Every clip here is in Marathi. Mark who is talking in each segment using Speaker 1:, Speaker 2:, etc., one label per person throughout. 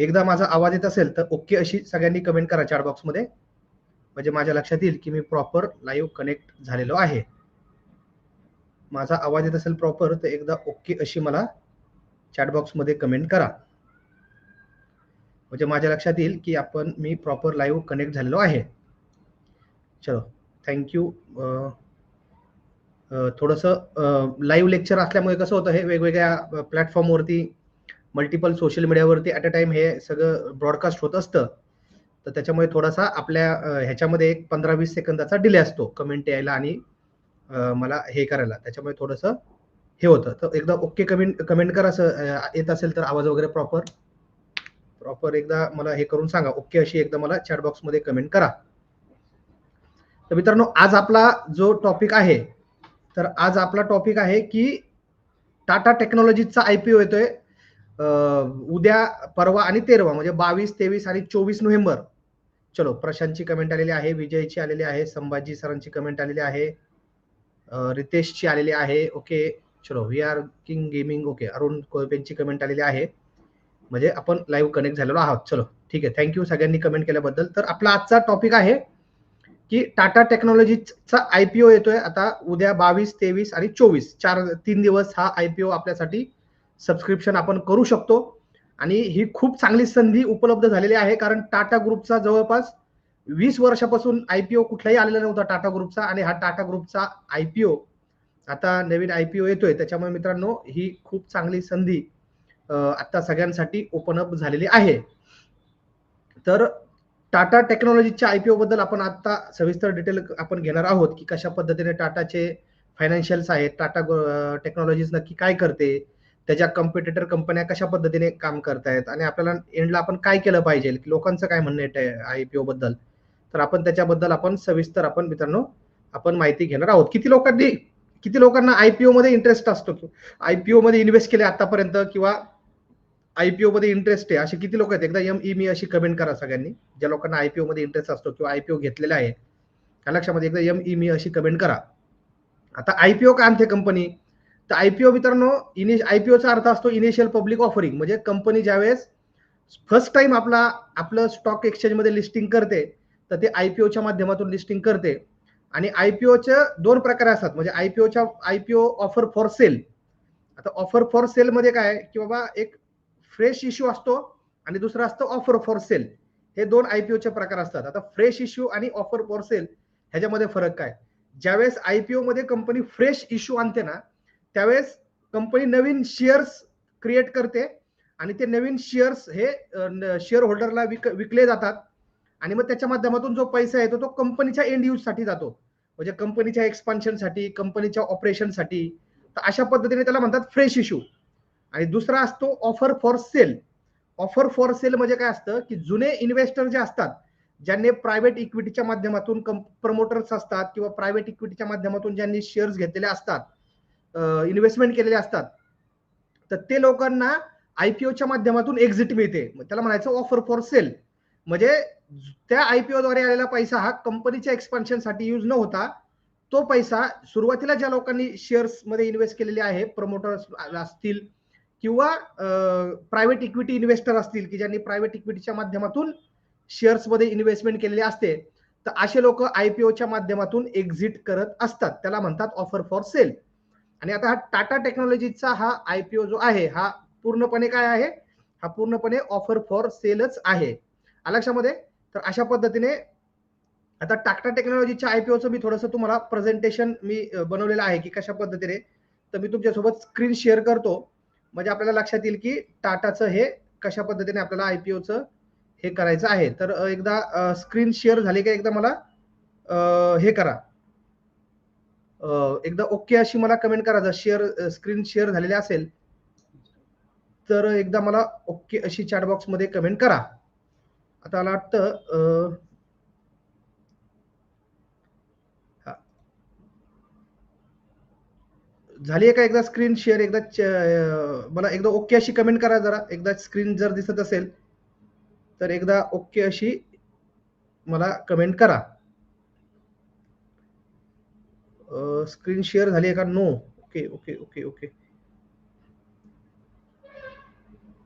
Speaker 1: एकदा माझा आवाज येत असेल तर ओके अशी सगळ्यांनी कमेंट करा चॅट बॉक्समध्ये म्हणजे माझ्या लक्षात येईल की मी प्रॉपर लाईव्ह कनेक्ट झालेलो आहे. माझा आवाज येत असेल प्रॉपर तर एकदा ओके अशी मला चॅट बॉक्समध्ये कमेंट करा. म्हणजे माझ्या लक्षात येईल की आपण मी प्रॉपर लाईव्ह कनेक्ट झालेलो आहे. चलो थँक्यू थोडंसं लाईव्ह लेक्चर असल्यामुळे कसं होतं हे वेगवेगळ्या प्लॅटफॉर्मवरती मल्टिपल सोशल मीडियावरती ॲट अ टाइम हे सगळं ब्रॉडकास्ट होत असतं. तर त्याच्यामुळे थोडासा आपल्या ह्याच्यामध्ये एक पंधरा वीस सेकंदाचा डिले असतो कमेंट यायला आणि मला हे करायला. त्याच्यामुळे थोडंसं हे होतं. तर एकदा ओके कमेंट कमेंट करा असं येत असेल तर आवाज वगैरे प्रॉपर प्रॉपर एकदा मला हे करून सांगा. ओके अशी एकदा मला चॅट बॉक्समध्ये कमेंट करा. तर मित्रांनो आज आपला जो टॉपिक आहे तर आज आपला टॉपिक आहे की टाटा टेक्नॉलॉजीचा आय पी ओ येतोय. उद्या परवा आणि तेरवा म्हणजे बावीस तेवीस आणि चोवीस नोव्हेंबर. चलो प्रशांतची कमेंट आलेली आहे विजयची आलेली आहे संभाजी सरांची कमेंट आलेली आहे रितेशची आलेली आहे ओके. चलो we are king gaming okay. Arun कोळपेंची comment आलेली आहे. म्हणजे आपण लाईव्ह कनेक्ट झालेलो आहोत. चलो ठीक आहे. थँक्यू सगळ्यांनी कमेंट केल्याबद्दल. तर आपला आजचा टॉपिक आहे की टाटा टेक्नॉलॉजीचा आयपीओ येतोय. आता उद्या बावीस तेवीस आणि चोवीस. चार तीन दिवस हा आयपीओ आपल्यासाठी सबस्क्रिप्शन आपण करू शकतो. आणि ही खूप चांगली संधी उपलब्ध झालेली आहे कारण टाटा ग्रुपचा जवळपास वीस वर्षापासून आयपीओ कुठलाही आलेला नव्हता टाटा ग्रुपचा. आणि हा टाटा ग्रुपचा आयपीओ आता नवीन आयपीओ येतोय. त्याच्यामुळे मित्रांनो ही खूप चांगली संधी आता सगळ्यांसाठी ओपन अप झालेली आहे. तर टाटा टेक्नॉलॉजीच्या आयपीओ बद्दल आपण आता सविस्तर डिटेल आपण घेणार आहोत की कशा पद्धतीने टाटाचे फायनान्शियल्स आहेत टाटा टेक्नॉलॉजीज नक्की काय करते त्याच्या कम्पिटेटर कंपन्या कशा पद्धतीने काम करतायत? आणि आपल्याला एंडला आपण काय केलं पाहिजे? लोकांचं काय म्हणणं आहे आयपीओ बद्दल? तर आपण त्याच्याबद्दल आपण सविस्तर आपण मित्रांनो आपण माहिती घेणार आहोत. किती लोकांनी किती लोकांना आयपीओ मध्ये इंटरेस्ट असतो? आयपीओ मध्ये इन्व्हेस्ट केले आतापर्यंत किंवा आयपीओ मध्ये इंटरेस्ट आहे असे किती लोक आहेत? एकदा एम ई मी अशी कमेंट करा सगळ्यांनी. ज्या लोकांना आयपीओ मध्ये इंटरेस्ट असतो किंवा आयपीओ घेतलेला आहे. त्या लक्षामध्ये एकदा एम ई मी अशी कमेंट करा. आता आयपीओ का आणते कंपनी तर आयपीओ मित्रांनो इनि आयपीओचा अर्थ असतो इनिशियल पब्लिक ऑफरिंग म्हणजे कंपनी ज्यावेळेस फर्स्ट टाइम आपला आपलं स्टॉक एक्सचेंजमध्ये लिस्टिंग करते तर ते आयपीओच्या माध्यमातून लिस्टिंग करते. आणि आयपीओचे दोन प्रकार असतात. म्हणजे आयपीओच्या आयपीओ ऑफर फॉर सेल आता ऑफर फॉर सेल मध्ये काय की बाबा एक फ्रेश इश्यू असतो आणि दुसरं असतं ऑफर फॉर सेल हे दोन आयपीओचे प्रकार असतात. आता फ्रेश इश्यू आणि ऑफर फॉर सेल ह्याच्यामध्ये फरक काय? ज्यावेळेस आयपीओ मध्ये कंपनी फ्रेश इश्यू आणते ना त्यावेळेस कंपनी नवीन शेअर्स क्रिएट करते आणि ते नवीन शेअर्स हे शेअर होल्डरला विक विकले जातात. आणि मग त्याच्या माध्यमातून जो पैसा येतो तो कंपनीच्या एंड यूजसाठी जातो. म्हणजे कंपनीच्या एक्सपान्शनसाठी कंपनीच्या ऑपरेशनसाठी तर अशा पद्धतीने त्याला म्हणतात फ्रेश इश्यू आणि दुसरा असतो offer for sale offer for sale म्हणजे काय असतं की जुने इन्व्हेस्टर जे असतात ज्यांनी प्रायव्हेट इक्विटीच्या माध्यमातून प्रमोटर्स असतात किंवा प्रायव्हेट इक्विटीच्या माध्यमातून ज्यांनी शेअर्स घेतलेले असतात इन्व्हेस्टमेंट केलेले असतात. तर ते लोकांना आयपीओच्या माध्यमातून एक्झिट मिळते. त्याला म्हणायचं ऑफर फॉर सेल म्हणजे त्या आयपीओद्वारे आलेला पैसा हा कंपनीच्या एक्सपान्शनसाठी यूज न होता तो पैसा सुरुवातीला ज्या लोकांनी शेअर्समध्ये इन्व्हेस्ट केलेले आहे प्रमोटर्स असतील किंवा प्रायव्हेट इक्विटी इन्व्हेस्टर असतील की ज्यांनी प्रायव्हेट इक्विटीच्या माध्यमातून शेअर्समध्ये इन्व्हेस्टमेंट केलेली असते तर असे लोक आयपीओच्या माध्यमातून एक्झिट करत असतात. त्याला म्हणतात ऑफर फॉर सेल आणि आता हा टाटा टेक्नॉलॉजीचा हा आयपीओ जो आहे हा पूर्णपणे काय आहे? हा पूर्णपणे ऑफर फॉर सेलच आहे. लक्षामध्ये? तर अशा पद्धतीने आता टाटा टेक्नॉलॉजीच्या आयपीओचं मी थोडंसं तुम्हाला प्रेझेंटेशन मी बनवलेलं आहे की कशा पद्धतीने तर मी तुमच्यासोबत स्क्रीन शेअर करतो. म्हणजे आपल्याला लक्षात येईल की टाटाचं हे कशा पद्धतीने आपल्याला आयपीओचं हे करायचं आहे. तर एकदा स्क्रीन शेअर झाली का एकदा मला हे करा. एकदा ओके अशी मला कमेंट करा. जर शेअर स्क्रीन शेअर झालेली असेल तर एकदा मला ओके अशी चॅट बॉक्समध्ये कमेंट करा. आता मला वाटतं झाली आहे का एकदा स्क्रीन शेअर एकदा मला एकदा ओके अशी कमेंट करा जरा. एकदा स्क्रीन जर दिसत असेल तर एकदा ओके अशी मला कमेंट करा. स्क्रीन शेअर झाली आहे का? No okay okay okay okay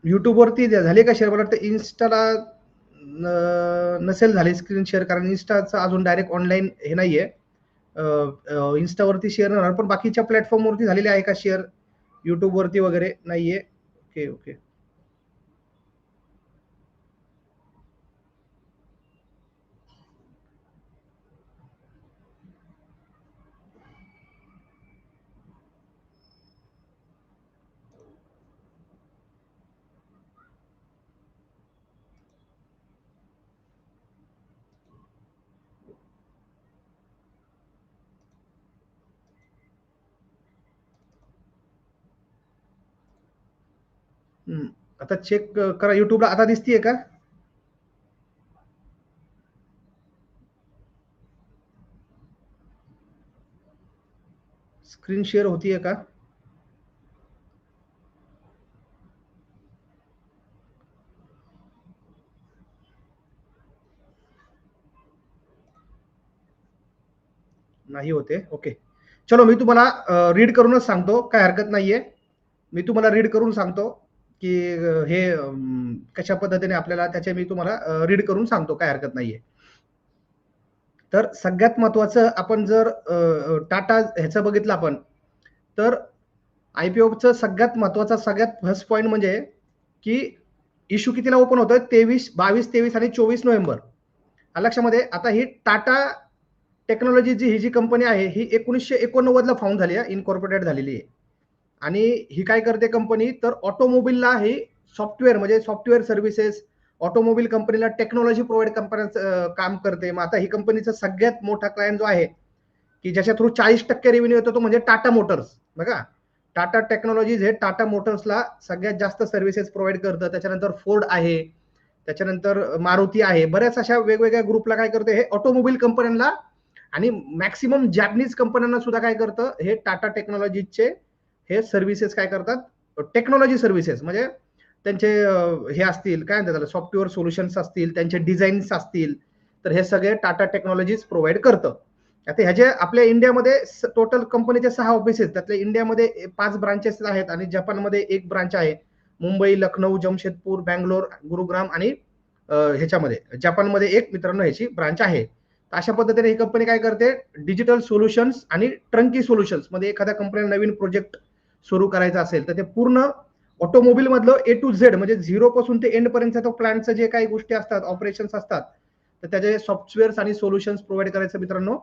Speaker 1: युट्यूबवरती झाले का शेअर मला वाटतं इन्स्टाला नसेल झाले स्क्रीन शेअर कारण इन्स्टाचं अजून डायरेक्ट ऑनलाईन हे नाही आहे इन्स्टावरती शेअर होणार पण बाकीच्या प्लॅटफॉर्मवरती झालेले आहे का शेअर युट्यूबवरती वगैरे नाही आहे ओके ओके आता चेक करा. युट्यूबला आता दिसतीये का? स्क्रीन शेअर होतीये का? नाही होते. ओके चलो मी तुम्हाला रीड करूनच सांगतो. काय हरकत नाहीये. मी तुम्हाला रीड करून सांगतो. की हे कशा पद्धतीने आपल्याला त्याचे मी तुम्हाला रीड करून सांगतो काय हरकत नाहीये. तर सगळ्यात महत्वाचं आपण जर टाटा ह्याचं बघितलं आपण तर आयपीओचं सगळ्यात महत्त्वाचा सगळ्यात फर्स्ट पॉईंट म्हणजे की इश्यू कितीला ओपन होतोय? तेवीस बावीस तेवीस आणि चोवीस नोव्हेंबर. लक्षामध्ये आता ही टाटा टेक्नॉलॉजी जी ही जी कंपनी आहे ही एकोणीसशे एकोणनव्वदला फाउंड झाली आहे इनकॉर्पोरेटेड झालेली आहे. आणि ही काय करते कंपनी तर ऑटोमोबिलला ही सॉफ्टवेअर म्हणजे सॉफ्टवेअर सर्व्हिसेस ऑटोमोबाईल कंपनीला टेक्नॉलॉजी प्रोव्हाइड कंपन्या काम करते. मग आता ही कंपनीचा सगळ्यात मोठा क्लायंट जो आहे की ज्याच्या थ्रू चाळीस टक्के रेव्हेन्यू येतो तो म्हणजे टाटा मोटर्स. बघा टाटा टेक्नॉलॉजीज हे टाटा मोटर्सला सगळ्यात जास्त सर्व्हिसेस प्रोव्हाइड करतं. त्याच्यानंतर फोर्ड आहे त्याच्यानंतर मारुती आहे. बऱ्याच अशा वेगवेगळ्या ग्रुपला काय करते हे ऑटोमोबाईल कंपन्यांना आणि मॅक्सिमम जॅपनीज कंपन्यांना सुद्धा काय करतं हे टाटा टेक्नॉलॉजीचे हे सर्व्हिसेस काय करतात? टेक्नॉलॉजी सर्व्हिसेस म्हणजे त्यांचे हे असतील काय म्हणतात त्याला सॉफ्टवेअर सोल्युशन्स असतील त्यांचे डिझाईन्स असतील तर हे सगळे टाटा टेक्नॉलॉजीज प्रोव्हाइड करतं. आता ह्याचे आपल्या इंडियामध्ये टोटल कंपनीचे सहा ऑफिसेस त्यातले इंडियामध्ये पाच ब्रांचेस आहेत आणि जपानमध्ये एक ब्रांच आहे. मुंबई लखनौ जमशेदपूर बँगलोर गुरुग्राम आणि ह्याच्यामध्ये. जपानमध्ये एक मित्रांनो ह्याची ब्रांच आहे. अशा पद्धतीने ही कंपनी काय करते? डिजिटल सोल्युशन्स आणि ट्रंकी सोल्युशन्समध्ये एखाद्या कंपनीला नवीन प्रोजेक्ट सुरू करायचं असेल तर ते पूर्ण ऑटोमोबाईल मधलं ए टू झेड म्हणजे झिरो पासून ते एंड पर्यंत तो जे काही गोष्टी असतात ऑपरेशन्स असतात तर त्याचे सॉफ्टवेअर्स आणि सोल्युशन्स प्रोव्हाइड करायचं मित्रांनो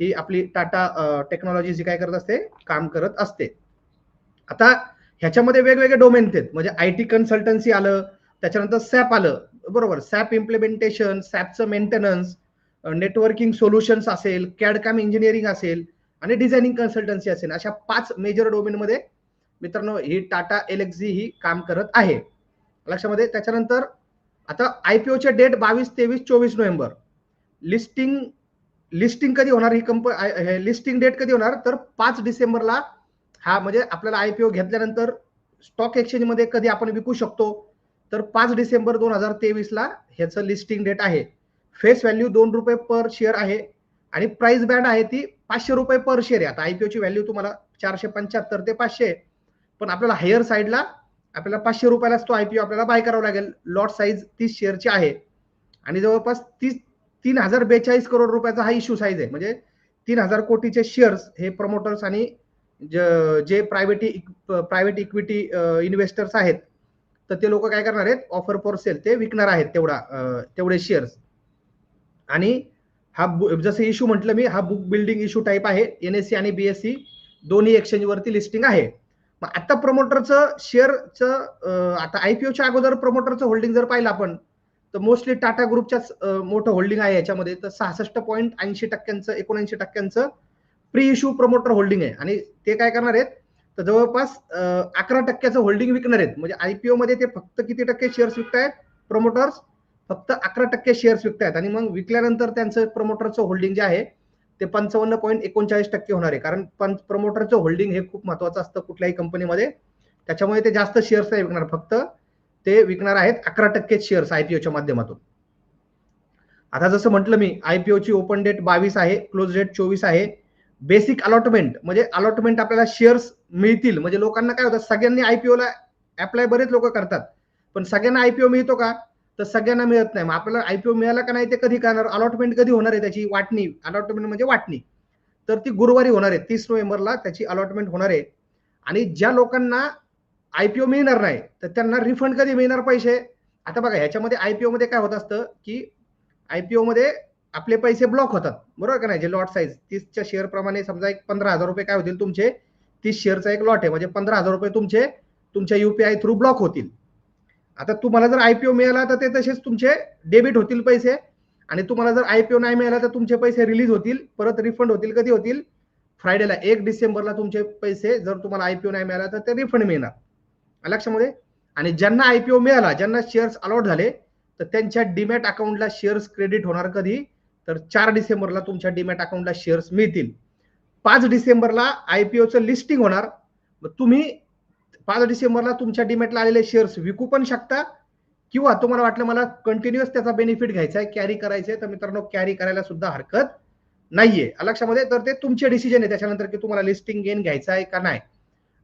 Speaker 1: ही आपली टाटा टेक्नॉलॉजी जी काय करत असते काम करत असते. आता ह्याच्यामध्ये वेगवेगळे डोमेन आहेत म्हणजे आय टी कन्सल्टन्सी आलं त्याच्यानंतर सॅप आलं बरोबर सॅप इम्प्लिमेंटेशन सॅपचं मेंटेनन्स नेटवर्किंग सोल्युशन्स असेल कॅडकॅम इंजिनिअरिंग असेल आणि डिझायनिंग कन्सल्टन्सी असेल अशा पाच मेजर डोमेनमध्ये मित्रांनो ही टाटा एलेक्झी ही काम करत आहे. लक्षामध्ये त्याच्यानंतर आता आयपीओचे डेट बावीस तेवीस चोवीस नोव्हेंबर. लिस्टिंग लिस्टिंग कधी होणार ही कंप लिस्टिंग डेट कधी होणार? तर पाच डिसेंबरला हा म्हणजे आपल्याला आयपीओ घेतल्यानंतर स्टॉक एक्सचेंजमध्ये कधी आपण विकू शकतो? तर पाच डिसेंबर दोन हजार तेवीसला ह्याचं लिस्टिंग डेट आहे. फेस व्हॅल्यू दोन रुपये पर शेअर आहे आणि प्राइस बँड आहे ती पाचशे रुपये पर शेअर आहे. आता आयपीओची व्हॅल्यू तुम्हाला चारशे पंच्याहत्तर ते पाचशे पण आपल्याला हायर साईडला आपल्याला पाचशे रुपयालाच तो आयपीओ आपल्याला बाय करावा लागेल. लॉट साईज तीस शेअरची आहे. आणि जवळपास तीस तीन हजार बेचाळीस करोड रुपयाचा हा इश्यू साईज आहे. म्हणजे तीन हजार कोटीचे शेअर्स हे प्रमोटर्स आणि जे प्रायव्हेट प्रायव्हेट इक्विटी इन्व्हेस्टर्स आहेत तर ते लोक काय करणार आहेत? ऑफर फॉर सेल ते विकणार आहेत तेवढा तेवढे शेअर्स आणि हा जसं इश्यू म्हटलं मी हा बुक बिल्डिंग इश्यू टाईप आहे. एनएससी आणि बीएससी दोन्ही एक्सचेंजवरती लिस्टिंग आहे. मग आता प्रमोटरचं शेअरचं आता आयपीओच्या अगोदर प्रमोटरचं होल्डिंग जर पाहिलं आपण तर मोस्टली टाटा ग्रुपच्याच मोठं होल्डिंग आहे याच्यामध्ये. तर सहासष्ट पॉईंट ऐंशी टक्क्यांचं एकोणऐंशी टक्क्यांचं प्री इश्यू प्रमोटर होल्डिंग आहे. आणि ते काय करणार आहेत? तर जवळपास अकरा टक्क्याचं होल्डिंग विकणार आहेत. म्हणजे आयपीओ मध्ये ते फक्त किती टक्के शेअर्स विकतायत? प्रमोटर्स फक्त अकरा टक्के शेअर्स विकतायत. आणि मग विकल्यानंतर त्यांचं प्रमोटरचं होल्डिंग जे आहे ते पंचावन्न पॉईंट एकोणचाळीस टक्के होणार आहे. कारण प्रमोटरचं होल्डिंग हे खूप महत्वाचं असतं कुठल्याही कंपनीमध्ये त्याच्यामुळे ते जास्त शेअर्स नाही विकणार. फक्त ते विकणार आहेत अकरा टक्के शेअर्स आयपीओच्या माध्यमातून. आता जसं म्हटलं मी आयपीओची ओपन डेट बावीस आहे क्लोज डेट चोवीस आहे. बेसिक अलॉटमेंट म्हणजे अलॉटमेंट आपल्याला शेअर्स मिळतील. म्हणजे लोकांना काय होतं सगळ्यांनी आयपीओला अप्लाय बरेच लोक करतात. पण सगळ्यांना आयपीओ मिळतो का? तर सगळ्यांना मिळत नाही. मग आपल्याला आयपीओ मिळाला का नाही ते कधी करणार अलॉटमेंट कधी होणार आहे त्याची? वाटणी. अलॉटमेंट म्हणजे वाटणी. तर ती गुरुवारी होणार आहे. तीस नोव्हेंबरला त्याची अलॉटमेंट होणार आहे. आणि ज्या लोकांना आयपीओ मिळणार नाही तर त्यांना रिफंड कधी मिळणार पैसे? आता बघा ह्याच्यामध्ये आयपीओ मध्ये काय होत असतं की आयपीओ मध्ये आपले पैसे ब्लॉक होतात. बरोबर का नाही? जे लॉट साईज तीसच्या शेअर प्रमाणे समजा एक पंधरा हजार रुपये काय होतील तुमचे? तीस शेअरचा एक लॉट आहे. म्हणजे पंधरा हजार रुपये तुमचे तुमच्या युपीआय थ्रू ब्लॉक होतील. आता तुम्हाला जर आयपीओ मिळाला तर ते तसेच तुमचे डेबिट होतील पैसे. आणि तुम्हाला जर आयपीओ नाही मिळाला तर तुमचे पैसे रिलीज होतील परत रिफंड होतील कधी होतील? फ्रायडेला एक डिसेंबरला तुमचे पैसे जर तुम्हाला आयपीओ नाही मिळाला तर ते रिफंड मिळणार. लक्षामध्ये? आणि ज्यांना आयपीओ मिळाला ज्यांना शेअर्स अलॉट झाले तर त्यांच्या डीमॅट अकाउंटला शेअर्स क्रेडिट होणार कधी? तर चार डिसेंबरला तुमच्या डीमॅट अकाउंटला शेअर्स मिळतील. पाच डिसेंबरला आयपीओचं लिस्टिंग होणार. मग तुम्ही पाच डिसेंबरला तुमच्या डिमेटला आलेले शेअर्स विकू पण शकता किंवा तुम्हाला वाटलं मला कंटिन्युअस त्याचा बेनिफिट घ्यायचा आहे कॅरी करायचं आहे तर मित्रांनो कॅरी करायला सुद्धा हरकत नाहीये. लक्षामध्ये तर ते तुमचे डिसिजन आहे त्याच्यानंतर की तुम्हाला लिस्टिंग गेन घ्यायचा आहे का नाही.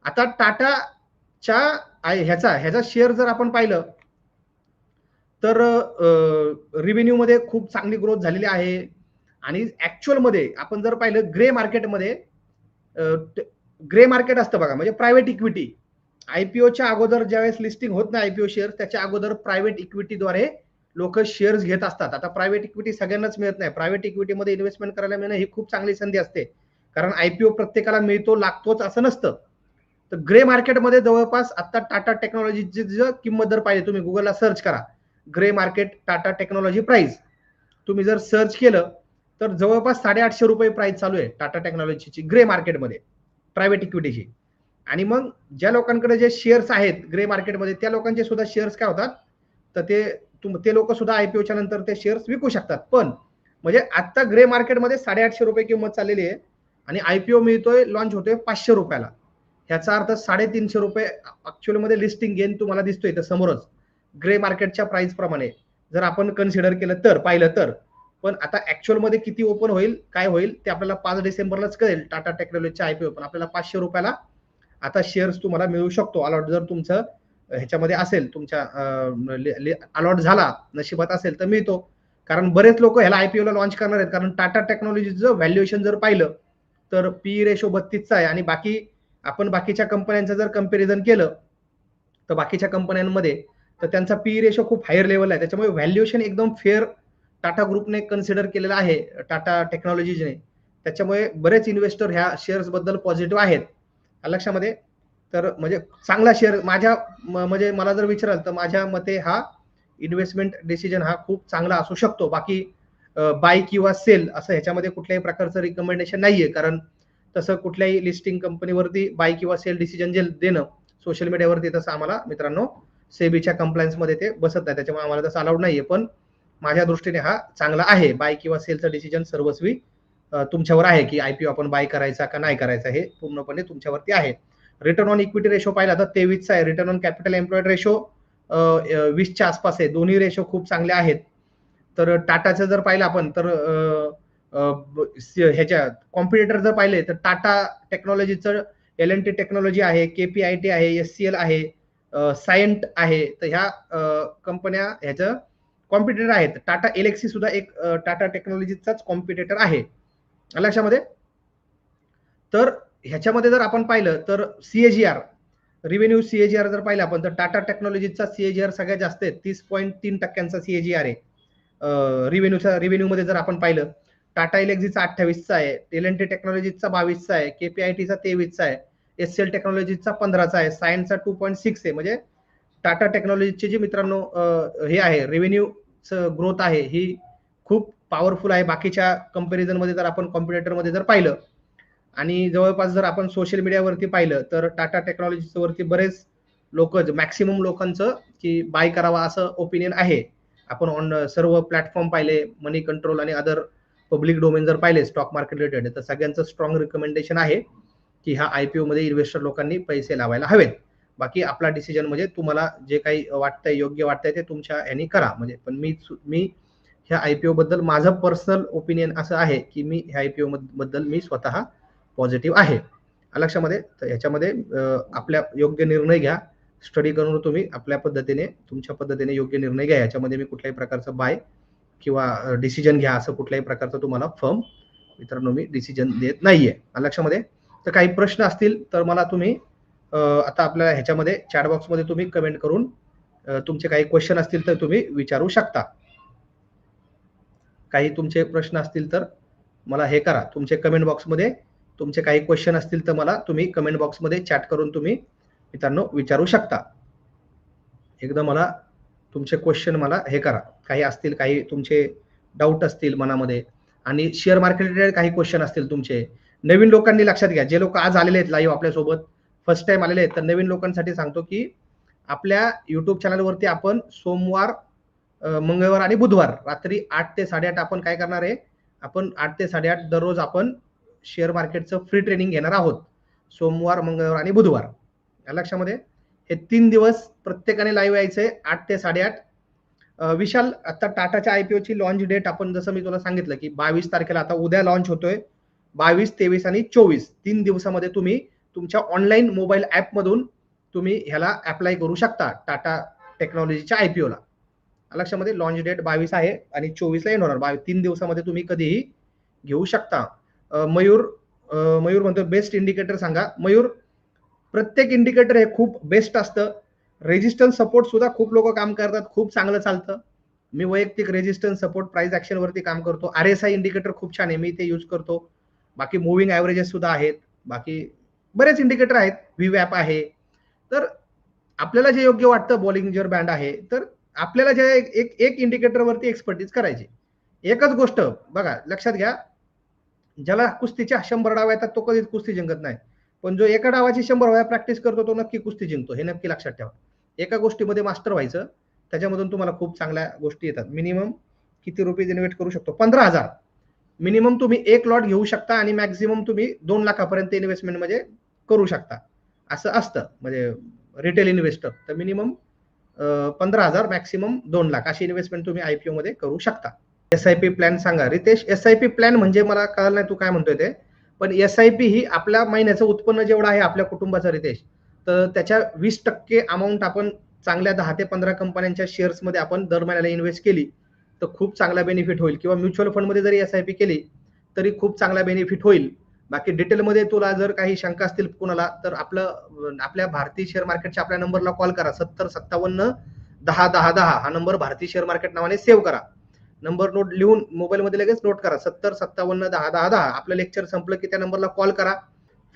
Speaker 1: आता टाटाच्या ह्याचा ह्याचा शेअर जर आपण पाहिलं तर रिव्हेन्यूमध्ये खूप चांगली ग्रोथ झालेली आहे. आणि ऍक्च्युअलमध्ये आपण जर पाहिलं ग्रे मार्केटमध्ये ग्रे मार्केट असतं बघा म्हणजे प्रायव्हेट इक्विटी आयपीओच्या अगोदर ज्यावेळेस लिस्टिंग होत नाही आयपीओ शेअर त्याच्या अगोदर प्रायव्हेट इक्विटीद्वारे लोक शेअर्स घेत असतात. आता प्रायव्हेट इक्विटी सगळ्यांनाच मिळत नाही. प्रायव्हेट इक्विटीमध्ये इन्व्हेस्टमेंट करायला मिळणं ही खूप चांगली संधी असते. कारण आयपीओ प्रत्येकाला मिळतो लागतोच असं नसतं. तर ग्रे मार्केटमध्ये जवळपास आता टाटा टेक्नॉलॉजीची किंमत जर पाहिजे तुम्ही गुगलला सर्च करा. Grey market Tata technology price तुम्ही जर सर्च केलं तर जवळपास साडेआठशे रुपये प्राइस चालू आहे टाटा टेक्नॉलॉजीची ग्रे मार्केटमध्ये प्रायव्हेट इक्विटीची आणि मग ज्या लोकांकडे जे शेअर्स आहेत ग्रे मार्केटमध्ये त्या लोकांचे सुद्धा शेअर्स काय होतात? तर ते ते लोक सुद्धा आयपीओच्या नंतर ते शेअर्स विकू शकतात. पण म्हणजे आत्ता ग्रे मार्केटमध्ये साडेआठशे रुपये किंमत चाललेली आहे आणि आयपीओ मिळतोय लॉन्च होतोय पाचशे रुपयाला. ह्याचा अर्थ साडेतीनशे रुपये ऍक्च्युअलमध्ये लिस्टिंग गेन तुम्हाला दिसतोय तर समोरच. ग्रे मार्केटच्या प्राइस प्रमाणे. जर आपण कन्सिडर केलं तर पाहिलं तर. पण आता ऍक्च्युअलमध्ये किती ओपन होईल काय होईल ते आपल्याला पाच डिसेंबरलाच कळेल. टाटा टेक्नॉलॉजीच्या आयपीओ पण आपल्याला पाचशे रुपयाला आता शेअर्स तुम्हाला मिळू शकतो. अलॉट जर तुमचं ह्याच्यामध्ये असेल तुमच्या अलॉट झाला नशिबात असेल तर मिळतो. कारण बरेच लोक ह्याला आयपीओला लॉन्च करणार आहेत. कारण टाटा टेक्नॉलॉजीचं व्हॅल्युएशन जर पाहिलं तर पी रेशो बत्तीसचा आहे. आणि बाकी आपण बाकीच्या कंपन्यांचं जर कंपॅरिझन केलं तर बाकीच्या कंपन्यांमध्ये तर त्यांचा पी रेशो खूप हायर लेवल आहे. त्याच्यामुळे व्हॅल्युएशन एकदम फेअर टाटा ग्रुपने कन्सिडर केलेलं आहे. टाटा टेक्नॉलॉजीजने त्याच्यामुळे बरेच इन्व्हेस्टर ह्या शेअर्सबद्दल पॉझिटिव्ह आहेत. लक्षामध्ये. तर म्हणजे चांगला शेअर माझ्या म्हणजे मला जर विचाराल तर माझ्या मते हा इन्व्हेस्टमेंट डिसिजन हा खूप चांगला असू शकतो. बाकी बाय किंवा सेल असं ह्याच्यामध्ये कुठल्याही प्रकारचं रिकमेंडेशन नाहीये. कारण तसं कुठल्याही लिस्टिंग कंपनीवरती बाय किंवा सेल डिसिजन जे देणं सोशल मीडियावरती तसं आम्हाला मित्रांनो सेबीच्या कंप्लायन्समध्ये ते बसत नाही. त्याच्यामुळे आम्हाला तसं अलाउड नाहीये. पण माझ्या दृष्टीने हा चांगला आहे. बाय किंवा सेलचं डिसिजन सर्वस्वी तुमच्यावर आहे की आयपीओ आपण बाय करायचा का नाही करायचा हे पूर्णपणे तुमच्यावरती आहे. रिटर्न ऑन इक्विटी रेशो पाहिला तर तेवीसचा आहे. Return on capital employed ratio वीसच्या आसपास आहे. दोन्ही रेशो खूप चांगले आहेत. तर टाटाचं जर पाहिलं आपण तर ह्याच्या कॉम्पिटेटर जर पाहिले तर टाटा टेक्नॉलॉजीचं एल एन टी टेक्नॉलॉजी आहे के पी आय टी आहे एस सी एल आहे सायंट आहे. तर ह्या कंपन्या ह्याचं कॉम्पिटेटर आहेत. टाटा एलेक्सी सुद्धा एक टाटा टेक्नॉलॉजीचाच कॉम्पिटेटर आहे. लक्षामध्ये? तर ह्याच्यामध्ये जर आपण पाहिलं तर सीएजीआर रिव्हेन्यू सीएजीआर जर पाहिलं आपण तर टाटा टेक्नॉलॉजीचा सीएजीआर सगळ्यात जास्त आहे तीस पॉईंट तीन टक्क्यांचा सीएजीआर आहे. रिव्हेन्यूचा रिव्हेन्यूमध्ये जर आपण पाहिलं टाटा इलेक्झीचा अठ्ठावीसचा आहे एल एन टी टेक्नॉलॉजीचा बावीसचा आहे केपीआयटीचा तेवीसचा आहे एस एल टेक्नॉलॉजीचा पंधराचा आहे सायन्सचा टू पॉईंट सिक्स आहे. म्हणजे टाटा टेक्नॉलॉजीचे जे मित्रांनो हे आहे रेव्हेन्यू ग्रोथ आहे ही खूप पॉवरफुल आहे. बाकीच्या कंपॅरिझनमध्ये जर आपण मध्ये जर पाहिलं आणि जवळपास जर आपण सोशल मीडियावरती पाहिलं तर टाटा टेक्नॉलॉजी वरती बरेच लोक मॅक्सिमम लोकांचं की बाय करावा असं ओपिनियन आहे. आपण ऑन सर्व प्लॅटफॉर्म पाहिले मनी कंट्रोल आणि अदर पब्लिक डोमेन जर पाहिले स्टॉक मार्केट रिलेटेड तर सगळ्यांचं स्ट्रॉंग रिकमेंडेशन आहे की ह्या पी यूमध्ये इन्व्हेस्टर लोकांनी पैसे लावायला हवेत. बाकी आपला डिसिजन म्हणजे तुम्हाला जे काही वाटतंय योग्य वाटतंय ते तुमच्या ह्यानी करा. म्हणजे पण मी मी ह्या आयपीओ बद्दल माझं पर्सनल ओपिनियन असं आहे की मी ह्या आयपीओ बद्दल मी स्वतः पॉझिटिव्ह आहे. लक्षामध्ये? तर ह्याच्यामध्ये आपल्या योग्य निर्णय घ्या. स्टडी करून तुम्ही आपल्या पद्धतीने तुमच्या पद्धतीने योग्य निर्णय घ्या. याच्यामध्ये मी कुठल्याही प्रकारचं बाय किंवा डिसिजन घ्या असं कुठल्याही प्रकारचं तुम्हाला फर्म मित्रांनो मी डिसिजन देत नाहीये. लक्षामध्ये? तर काही प्रश्न असतील तर मला तुम्ही आता आपल्या ह्याच्यामध्ये चॅट बॉक्समध्ये तुम्ही कमेंट करून तुमचे काही क्वेश्चन असतील तर तुम्ही विचारू शकता. काही तुमचे प्रश्न असतील तर मला हे करा. तुमचे कमेंट बॉक्समध्ये तुमचे काही क्वेश्चन असतील तर मला तुम्ही कमेंट बॉक्समध्ये चॅट करून तुम्ही मित्रांनो विचारू शकता. एकदा मला तुमचे क्वेश्चन मला हे करा. काही असतील काही तुमचे डाऊट असतील मनामध्ये आणि शेअर मार्केट रिलेटेड काही क्वेश्चन असतील तुमचे नवीन लोकांनी लक्षात घ्या. जे लोक आज आलेले आहेत लाईव्ह आपल्यासोबत फर्स्ट टाइम आलेले आहेत तर नवीन लोकांसाठी सांगतो की आपल्या युट्यूब चॅनलवरती आपण सोमवार मंगळवार आणि बुधवार रात्री आठ ते साडेआठ आपण काय करणार आहे? आपण आठ ते साडेआठ दररोज आपण शेअर मार्केटचं फ्री ट्रेनिंग घेणार आहोत. सोमवार मंगळवार आणि बुधवार. या लक्षामध्ये? हे तीन दिवस प्रत्येकाने लाईव्ह यायचंय आठ ते साडेआठ. विशाल आता टाटाच्या आय पी ओची लॉन्च डेट आपण जसं मी तुला सांगितलं की बावीस तारखेला आता उद्या लॉन्च होतोय. बावीस तेवीस आणि चोवीस. तीन दिवसामध्ये तुम्ही तुमच्या ऑनलाईन मोबाईल ॲपमधून तुम्ही ह्याला अप्लाय करू शकता टाटा टेक्नॉलॉजीच्या आयपीओला लक्षामध्ये लॉन्च डेट बावीस आहे आणि चोवीसला येणार. बावीस तीन दिवसामध्ये तुम्ही कधीही घेऊ शकता. मयूर मयूर म्हणतो बेस्ट इंडिकेटर सांगा. मयूर प्रत्येक इंडिकेटर हे खूप बेस्ट असतं. रेजिस्टन्स सपोर्ट सुद्धा खूप लोक काम करतात. खूप चांगलं चालतं. मी वैयक्तिक रेजिस्टन्स सपोर्ट प्राइस ऍक्शनवरती काम करतो. आर एस आय इंडिकेटर खूप छान आहे. मी ते यूज करतो. बाकी मुव्हिंग ॲव्हरेजेस सुद्धा आहेत. बाकी बरेच इंडिकेटर आहेत. व्ही वॅप आहे. तर आपल्याला जे योग्य वाटतं बॉलिंग जर बँड आहे. तर आपल्याला ज्या एक एक इंडिकेटरवरती एक्सपर्टीज करायची. एकच गोष्ट बघा लक्षात घ्या. ज्याला कुस्तीच्या शंभर डाव येतात तो कधीच कुस्ती जिंकत नाही. पण जो एका डावाची शंभर वेळा प्रॅक्टिस करतो तो नक्की कुस्ती जिंकतो. हे नक्की लक्षात ठेवा. एका गोष्टीमध्ये मास्टर व्हायचं त्याच्यामधून तुम्हाला खूप चांगल्या गोष्टी येतात. मिनिमम किती रुपये इन्व्हेस्ट करू शकतो? पंधरा हजार. मिनिमम तुम्ही एक लॉट घेऊ शकता आणि मॅक्झिमम तुम्ही दोन लाखापर्यंत इन्व्हेस्टमेंट म्हणजे करू शकता. असं असतं. म्हणजे रिटेल इन्व्हेस्टर तर मिनिमम पंधरा हजार मॅक्सिमम दोन लाख अशी इन्व्हेस्टमेंट तुम्ही आयपीओ मध्ये करू शकता. एस आय पी प्लॅन सांगा. Ritesh S I P plan म्हणजे मला कळलं नाही तू काय म्हणतोय ते. पण एस आय पी ही आपल्या महिन्याचं उत्पन्न जेवढं आहे आपल्या कुटुंबाचं रितेश तर त्याच्या वीस टक्के अमाऊंट आपण चांगल्या दहा ते पंधरा कंपन्यांच्या शेअर्समध्ये आपण दर महिन्याला इन्व्हेस्ट केली तर खूप चांगला बेनिफिट होईल. किंवा म्युच्युअल फंडमध्ये जरी एस आय पी केली तरी खूप चांगला बेनिफिट होईल. बाकी डिटेलमध्ये तुला जर काही शंका असतील कोणाला तर आपलं आपल्या भारतीय शेअर मार्केटच्या आपल्या नंबरला कॉल करा. सत्तर सत्तावन्न दहा दहा दहा. हा नंबर भारतीय शेअर मार्केट नावाने सेव्ह करा. नंबर नोट लिहून मोबाईलमध्ये लगेच नोट करा. सत्तर सत्तावन्न दहा दहा दहा. आपलं लेक्चर संपलं की त्या नंबरला कॉल करा.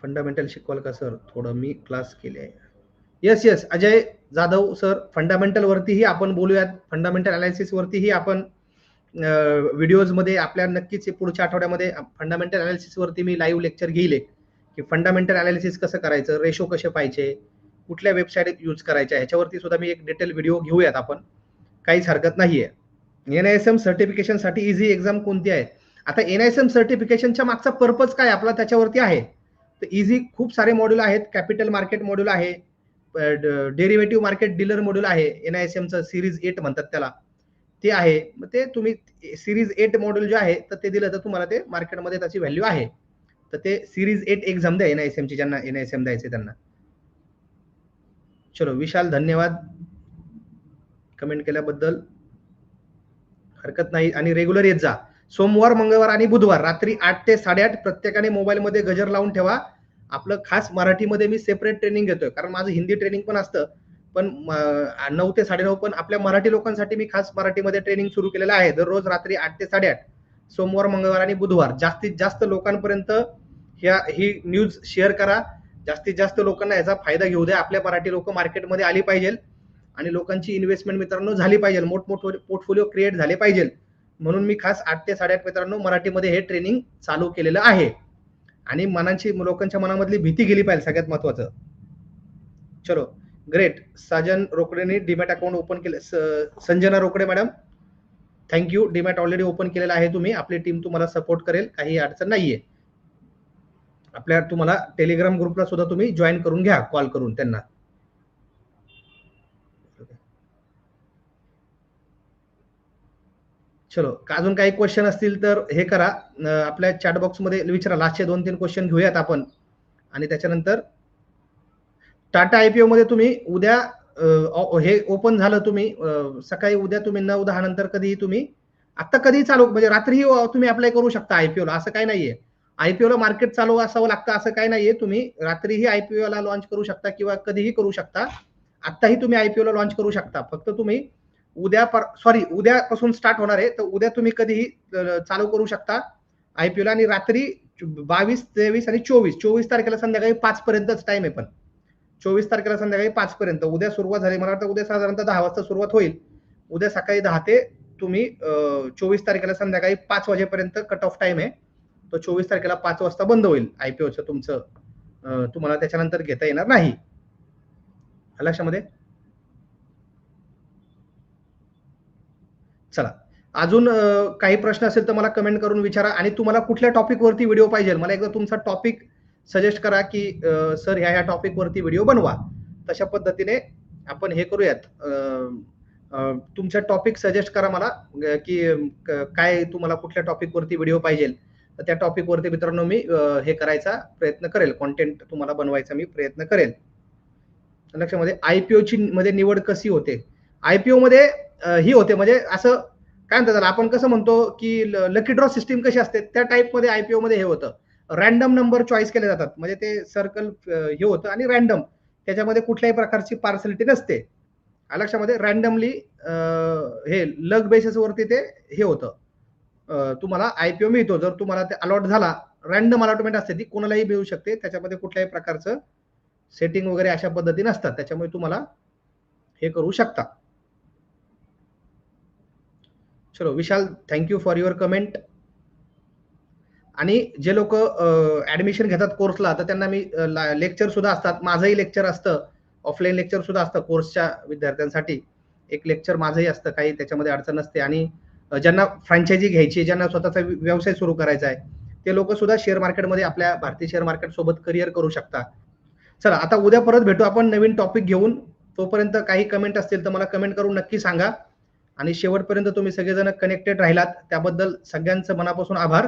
Speaker 1: फंडामेंटल शिकवाल का सर थोडं मी क्लास केले आहे. Yes yes Ajay Jadhav sir fundamental वरतीही आपण बोलूयात. फंडामेंटल अनालिसिस वरतीही आपण व्हिडिओजमध्ये आपल्या नक्कीच पुढच्या आठवड्यामध्ये फंडामेंटल अनालिसिस वरती मी लाईव्ह लेक्चर घेईल की फंडामेंटल अनालिसिस कसं करायचं रेशो कसे पाहिजे कुठल्या वेबसाईट यूज करायच्या ह्याच्यावरती सुद्धा मी एक डिटेल व्हिडिओ घेऊयात आपण. काहीच हरकत नाहीये. एम सर्टिफिकेशनसाठी इझी एक्झाम कोणती आहे? आता एन आय सी एम सर्टिफिकेशनच्या मागचा पर्पज काय आपला त्याच्यावरती आहे? तर इझी खूप सारे मॉड्यूल आहेत. कॅपिटल मार्केट मॉड्यूल आहे. डेरिव्हेटिव्ह मार्केट डीलर मॉड्यूल आहे. एन आय एस एमचं सिरीज एट म्हणतात त्याला. ते आहे. मग ते तुम्ही सिरीज एट मॉड्यूल जे आहे तर ते दिलं तर तुम्हाला ते मार्केटमध्ये त्याची व्हॅल्यू आहे. तर ते सिरीज एट एक्झाम द्या एन आयस एमची ज्यांना एन आय एम द्यायचे त्यांना. चलो विशाल धन्यवाद. कमेंट केल्याबद्दल. हरकत नाही. आणि रेग्युलर येत जा. सोमवार मंगळवार आणि बुधवार रात्री आठ ते साडेआठ प्रत्येकाने मोबाईलमध्ये गजर लावून ठेवा. आपलं खास मराठीमध्ये मी सेपरेट ट्रेनिंग घेतोय. कारण माझं हिंदी ट्रेनिंग पण असतं. पण नऊ ते साडेनऊ पण आपल्या मराठी लोकांसाठी मी खास मराठीमध्ये ट्रेनिंग सुरू केलेलं आहे. दररोज रात्री आठ ते साडेआठ सोमवार मंगळवार आणि बुधवार. जास्तीत जास्त लोकांपर्यंत ह्या ही न्यूज शेअर करा. जास्तीत जास्त लोकांना याचा फायदा घेऊ द्या. आपल्या मराठी लोक मार्केटमध्ये आली पाहिजे आणि लोकांची इन्व्हेस्टमेंट मित्रांनो झाली पाहिजे मोठमोठे पोर्टफोलिओ क्रिएट झाले पाहिजे म्हणून मी खास आठ ते साडेआठ मित्रांनो मराठीमध्ये हे ट्रेनिंग चालू केलेलं आहे. आणि मनांची लोकांच्या मनामधली भीती गेली पाहिजे. सगळ्यात महत्वाचं. चलो. ग्रेट साजन रोकडेने डीमॅट अकाउंट ओपन केले. Sanjana Rokade madam thank you demat already open केलेला आहे तुम्ही. आपली टीम तुम्हाला सपोर्ट करेल. काही अडचण नाहीये. आपल्या तुम्हाला टेलिग्राम ग्रुपला सुद्धा तुम्ही जॉईन करून घ्या. कॉल करून त्यांना. चलो अजून काही क्वेश्चन असतील तर हे करा. आपल्या चॅट बॉक्समध्ये विचारा. लास्टचे दोन तीन क्वेश्चन घेऊयात आपण. आणि त्याच्यानंतर टाटा आयपीओ मध्ये तुम्ही उद्या हे ओपन झालं तुम्ही सकाळी उद्या तुम्ही नऊ दहा नंतर कधीही तुम्ही आता कधीही चालू म्हणजे रात्रीही तुम्ही अप्लाय करू शकता आयपीओला असं काही नाहीये. आयपीओला मार्केट चालू असावं लागतं असं काही नाहीये. तुम्ही रात्रीही आयपीओला लॉन्च करू शकता किंवा कधीही करू शकता. आत्ताही तुम्ही आयपीओला लॉन्च करू शकता. फक्त तुम्ही उद्या पर सॉरी उद्यापासून स्टार्ट होणार आहे तर उद्या तुम्ही कधीही चालू करू शकता आयपीओला आणि रात्री बावीस तेवीस आणि चोवीस चोवीस तारखेला संध्याकाळी पाच पर्यंतच टाइम आहे पण. चोवीस तारखेला संध्याकाळी पाच पर्यंत. उद्या सुरुवात झाली. मला वाटतं उद्या साधारणतः दहा वाजता सुरुवात होईल. उद्या सकाळी दहा ते तुम्ही चोवीस तारखेला संध्याकाळी पाच वाजेपर्यंत कट ऑफ टाइम आहे. तो चोवीस तारखेला पाच वाजता बंद होईल. आयपीओचं तुमचं तुम्हाला त्याच्यानंतर घेता येणार नाही. लक्षामध्ये? चला. अजून काही प्रश्न असेल तर मला कमेंट करून विचारा. आणि तुम्हाला कुठल्या टॉपिकवरती व्हिडिओ पाहिजे? मला एकदा तुमचा टॉपिक सजेस्ट करा की सर ह्या ह्या टॉपिकवरती व्हिडिओ बनवा. तशा पद्धतीने आपण हे करूयात. तुमच्या तुमचा टॉपिक सजेस्ट करा मला की काय तुम्हाला कुठल्या टॉपिकवरती व्हिडिओ पाहिजे. तर त्या टॉपिकवरती मित्रांनो मी हे करायचा प्रयत्न करेल. कॉन्टेंट तुम्हाला बनवायचा मी प्रयत्न करेल. लक्षामध्ये पी ओची मध्ये निवड कशी होते? आयपीओ मध्ये ओमध्ये ही होते. म्हणजे असं काय म्हणतात आपण कसं म्हणतो की लकी ड्रॉ सिस्टीम कशी असते? त्या टाईपमध्ये आय आयपीओ मध्ये हे होतं. रॅन्डम नंबर चॉईस केले जातात. म्हणजे ते सर्कल हे होतं आणि रॅन्डम त्याच्यामध्ये कुठल्याही प्रकारची पार्सलिटी नसते. आलं लक्षामध्ये? रॅन्डमली हे लग बेसिसवरती ते हे होतं. अ, तुम्हाला आयपीओ मिळतो. जर तुम्हाला ते अलॉट झाला रॅन्डम अलॉटमेंट असते ती कोणालाही मिळू शकते. त्याच्यामध्ये कुठल्याही प्रकारचं सेटिंग वगैरे अशा पद्धती नसतात. त्याच्यामुळे तुम्हाला हे करू शकता. चलो Vishal thank you for your comment आणि जे लोक ऍडमिशन घेतात कोर्सला तर त्यांना मी लेक्चर सुद्धा असतात. माझंही लेक्चर असतं. ऑफलाईन लेक्चर सुद्धा असतं कोर्सच्या विद्यार्थ्यांसाठी. एक लेक्चर माझंही असतं. काही त्याच्यामध्ये अडचण नसते. आणि ज्यांना फ्रँचायझी घ्यायची ज्यांना स्वतःचा व्यवसाय सुरू करायचा आहे ते लोक सुद्धा शेअर मार्केटमध्ये आपल्या भारतीय शेअर मार्केट सोबत करिअर करू शकता. चला आता उद्या परत भेटू. आपण नवीन टॉपिक घेऊन तोपर्यंत काही कमेंट असतील तर मला कमेंट करून नक्की सांगा. आणि शेवटपर्यंत तुम्ही सगळेजण कनेक्टेड राहिलात. त्याबद्दल सगळ्यांचं मनापासून आभार.